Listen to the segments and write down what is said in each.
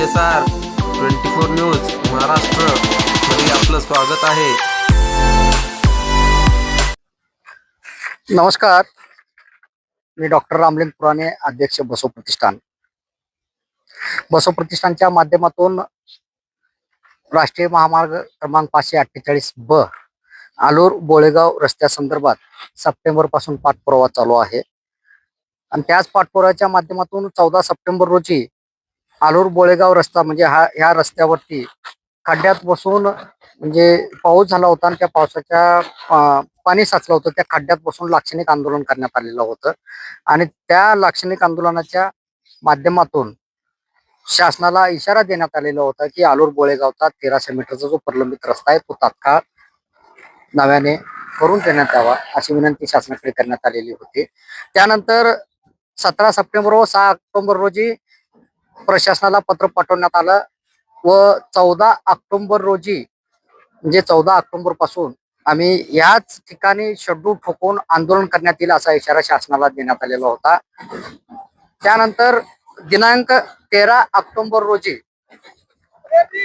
S R twenty four news Maharashtra. मध्ये आपलं स्वागत आहे. नमस्कार. मी डॉक्टर रामलिंग पुराणे अध्यक्ष बसव प्रतिष्ठान. बसो प्रतिष्ठानच्या माध्यमातून राष्ट्रीय महामार्ग क्रमांक पाचशे अठ्ठेचाळीस ब आलूर बोळेगाव रस्त्यासंदर्भात सप्टेंबरपासून पाठपुरावा चालू आहे. आणि त्याच पाठपुराव्याच्या माध्यमातून चौदा सप्टेंबर रोजी आलूर बोळेगाव रस्ता म्हणजे हा ह्या रस्त्यावरती खड्ड्यात बसून म्हणजे पाऊस झाला होता आणि त्या पावसाच्या पाणी साचलं होतं. त्या खड्ड्यात बसून लाक्षणिक आंदोलन करण्यात आलेलं होतं. आणि त्या लाक्षणिक आंदोलनाच्या माध्यमातून शासनाला इशारा देण्यात आलेला होता की आलूर बोळेगावचा तेराशे मीटरचा जो प्रलंबित रस्ता आहे तो तात्काळ नव्याने करून देण्यात यावा अशी विनंती शासनाकडे करण्यात आलेली होती. त्यानंतर सतरा सप्टेंबर व सहा ऑक्टोबर रोजी प्रशासनाला पत्र पाठवण्यात आलं व चौदा ऑक्टोंबर रोजी म्हणजे चौदा ऑक्टोबरपासून आम्ही याच ठिकाणी शेड्यूल ठोकून आंदोलन करण्यात येईल असा इशारा शासनाला देण्यात आलेला होता. त्यानंतर दिनांक तेरा ऑक्टोबर रोजी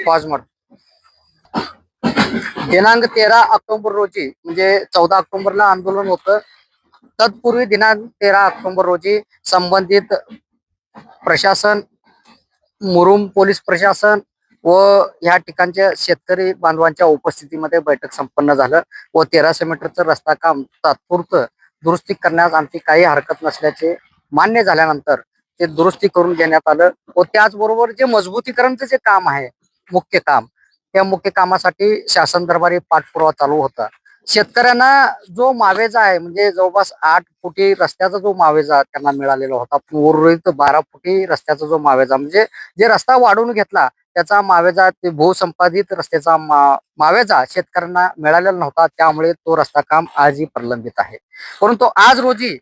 पॉज दिनांक तेरा ऑक्टोबर रोजी म्हणजे चौदा ऑक्टोबरला आंदोलन होतं. तत्पूर्वी दिनांक तेरा ऑक्टोबर रोजी संबंधित प्रशासन मुरुम पोलीस प्रशासन व या ठिकाणच्या शेतकरी बांधवांच्या उपस्थितीमध्ये बैठक संपन्न झालं व तेराशे मीटरचं रस्ता काम तात्पुरतं दुरुस्ती करण्यास आमची काही हरकत नसल्याचे मान्य झाल्यानंतर ते दुरुस्ती करून देण्यात आलं व त्याचबरोबर जे मजबूतीकरणचं जे काम आहे मुख्य काम त्या मुख्य कामासाठी शासन दरबारी पाठपुरावा चालू होता. शेतकऱ्यांना जो मावेजा आहे म्हणजे जवळपास आठ फुटी रस्त्याचा जो मावेजा त्यांना मिळालेला होता उर्वरित बारा फुटी रस्त्याचा जो मावेजा म्हणजे जे रस्ता वाढवून घेतला त्याचा मावेजा ते भूसंपादित रस्त्याचा मा मावेजा शेतकऱ्यांना मिळालेला नव्हता त्यामुळे तो रस्ता काम आजही प्रलंबित आहे. परंतु आज रोजी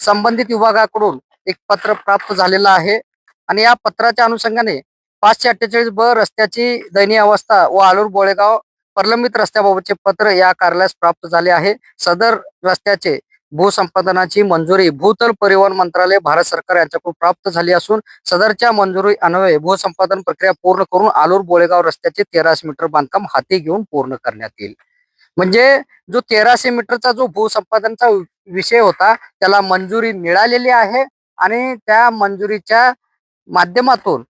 संबंधित विभागाकडून एक पत्र प्राप्त झालेलं आहे आणि या पत्राच्या अनुषंगाने पाचशे अठ्ठेचाळीस ब रस्त्याची दयनीय अवस्था व आलूर बोळेगाव प्रलंबित रस्त्याबाबतचे पत्र या कार्यालयास प्राप्त झाले आहे. सदर रस्त्याचे भूसंपादनाची मंजुरी भूतल परिवहन मंत्रालय भारत सरकार यांच्याकडून प्राप्त झाली असून सदरच्या मंजुरी अन्वये भूसंपादन प्रक्रिया पूर्ण करून आलूर बोळेगाव रस्त्याचे तेराशे मीटर बांधकाम हाती घेऊन पूर्ण करण्यात येईल. म्हणजे जो तेराशे मीटरचा जो भूसंपादनचा विषय होता त्याला मंजुरी मिळालेली आहे आणि त्या मंजुरीच्या माध्यमातून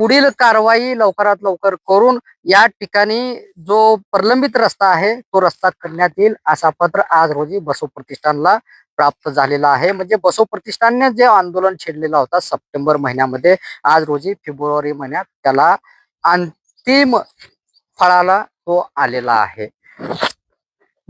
पुढील कारवाई लवकरात लवकर करून या ठिकाणी जो प्रलंबित रस्ता आहे तो रस्ता करण्यात येईल असा पत्र आज रोजी बसव प्रतिष्ठानला प्राप्त झालेला आहे. म्हणजे बसव प्रतिष्ठानने जे आंदोलन छेडलेला होता सप्टेंबर महिन्यामध्ये आज रोजी फेब्रुवारी महिन्यात त्याला अंतिम फळाला तो आलेला आहे.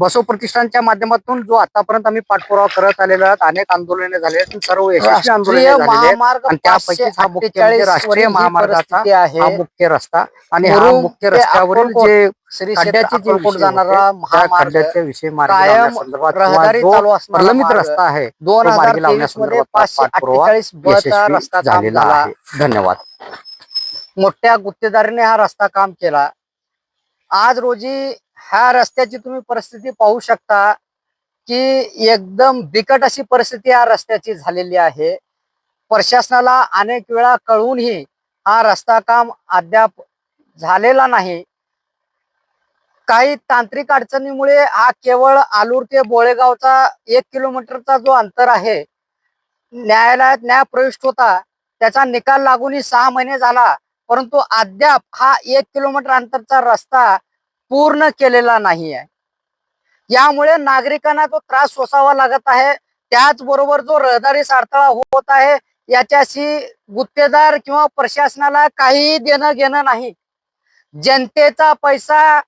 बसव प्रतिष्ठानच्या माध्यमातून जो आतापर्यंत आम्ही पाठपुरावा करत आलेलो आहोत अनेक आंदोलने झाले आहेत सर्व यशस्वी आंदोलने त्यापैकी हा मुख्य म्हणजे 548 राष्ट्रीय महामार्गाचा हा मुख्य रस्ता आणि हा मुख्य रस्त्यावरील जे खड्ड्याच्या विषयी प्रलंबित रस्ता आहे दोन मार्गी लावण्यासंदर्भात झालेला आहे. धन्यवाद. मोठ्या गुत्तेदारीने हा रस्ता काम केला. आज रोजी ह्या रस्त्याची तुम्ही परिस्थिती पाहू शकता की एकदम बिकट अशी परिस्थिती या रस्त्याची झालेली आहे. प्रशासनाला अनेक वेळा कळूनही हा रस्ता काम अद्याप झालेला नाही. काही तांत्रिक अडचणीमुळे हा केवळ आलूर ते बोळेगावचा एक किलोमीटरचा जो अंतर आहे न्यायालयात न्याय प्रविष्ट होता त्याचा निकाल लागूनही सहा महिने झाला परंतु अद्याप हा एक किलोमीटर अंतरचा रस्ता पूर्ण केलेला नाही आहे यामुळे नागरिकांना तो त्रास सोसावा लागत आहे. त्याचबरोबर जो रहदारी सारथळा होत आहे याच्याशी गुत्तेदार किंवा प्रशासनाला काहीही देणं घेणं नाही. जनतेचा पैसा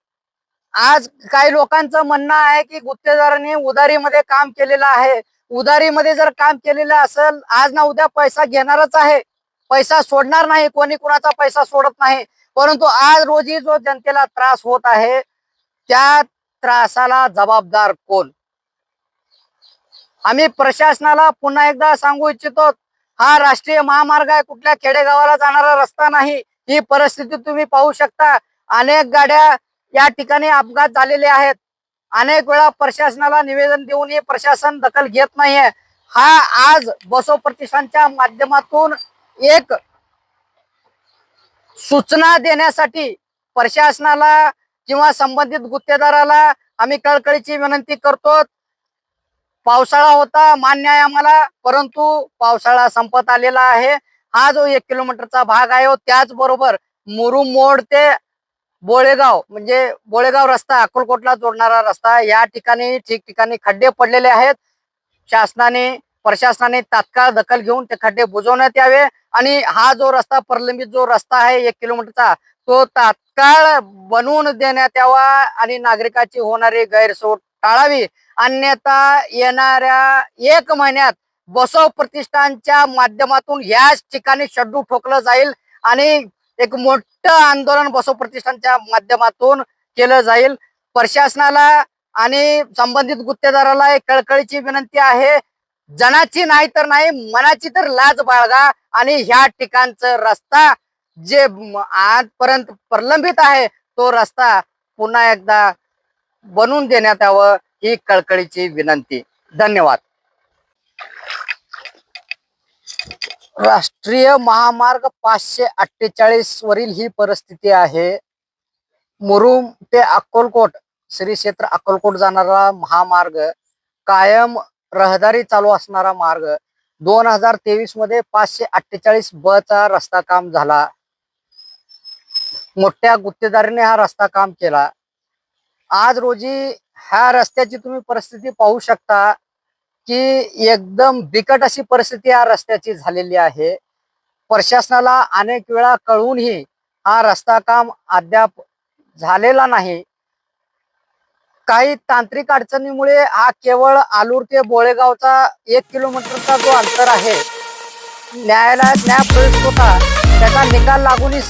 आज काही लोकांचं म्हणणं आहे की गुत्तेदारांनी उधारीमध्ये काम केलेलं आहे. उधारीमध्ये जर काम केलेलं असेल आज ना उद्या पैसा घेणारच आहे. पैसा सोडणार नाही कोणी कुणाचा पैसा सोडत नाही. परंतु आज रोजी जो जनतेला त्रास होत आहे त्या त्रासाला जबाबदार कोण? आम्ही प्रशासनाला पुन्हा एकदा सांगू इच्छितो हा राष्ट्रीय महामार्ग आहे कुठल्या खेडेगावाला जाणारा रस्ता नाही ही परिस्थिती तुम्ही पाहू शकता. अनेक गाड्या या ठिकाणी अपघात झालेले आहेत. अनेक वेळा प्रशासनाला निवेदन देऊनही प्रशासन दखल घेत नाहीये. हा आज बसो प्रतिष्ठानच्या माध्यमातून एक सूचना देण्यासाठी प्रशासनाला किंवा संबंधित गुत्तेदाराला आम्ही कळकळीची विनंती करतो. पावसाळा होता मान्य आहे आम्हाला परंतु पावसाळा संपत आलेला आहे. हा जो एक किलोमीटरचा भाग आहे हो, त्याचबरोबर मुरुम मोड ते बोळेगाव म्हणजे बोळेगाव रस्ता अक्कलकोटला जोडणारा रस्ता या ठिकाणी ठिकठिकाणी खड्डे पडलेले आहेत. शासनाने प्रशासनाने तात्काळ दखल घेऊन ते खड्डे बुजवण्यात यावे. आणि हा जो रस्ता प्रलंबित जो रस्ता आहे एक किलोमीटरचा तो तात्काळ बनवून देण्यात यावा आणि नागरिकाची होणारी गैरसोय टाळावी. अन्यथा येणाऱ्या एक महिन्यात बसव प्रतिष्ठानच्या माध्यमातून याच ठिकाणी शड्डू ठोकलं जाईल आणि एक मोठं आंदोलन बसव प्रतिष्ठानच्या माध्यमातून केलं जाईल. प्रशासनाला आणि संबंधित गुत्तेदाराला एक कळकळीची विनंती आहे जनाची नाही तर नाही मनाची तर लाज बाळगा. आणि ह्या ठिकाणचं रस्ता जे आजपर्यंत प्रलंबित आहे तो रस्ता पुन्हा एकदा बनवून देण्यात यावं ही कळकळीची विनंती. धन्यवाद. राष्ट्रीय महामार्ग पाचशे अठ्ठेचाळीस वरील ही परिस्थिती आहे. मुरुम ते अक्कलकोट श्री क्षेत्र अक्कलकोट जाणारा महामार्ग कायम रहदारी चालू असणारा मार्ग दोन हजार तेवीसमध्ये पाचशे अठ्ठेचाळीस ब चा रस्ता काम झाला. मोठ्या गुत्तेदारीने हा रस्ता काम केला. आज रोजी ह्या रस्त्याची तुम्ही परिस्थिती पाहू शकता की एकदम बिकट अशी परिस्थिती या रस्त्याची झालेली आहे. प्रशासनाला अनेक वेळा कळूनही हा रस्ता काम अद्याप झालेला नाही. काही तांत्रिक अडचणीमुळे हा केवळ आलूर ते बोळेगावचा एक किलोमीटरचा जो अंतर आहे न्यायालयात न्याय प्रवेश होता त्याचा निकाल लागूनही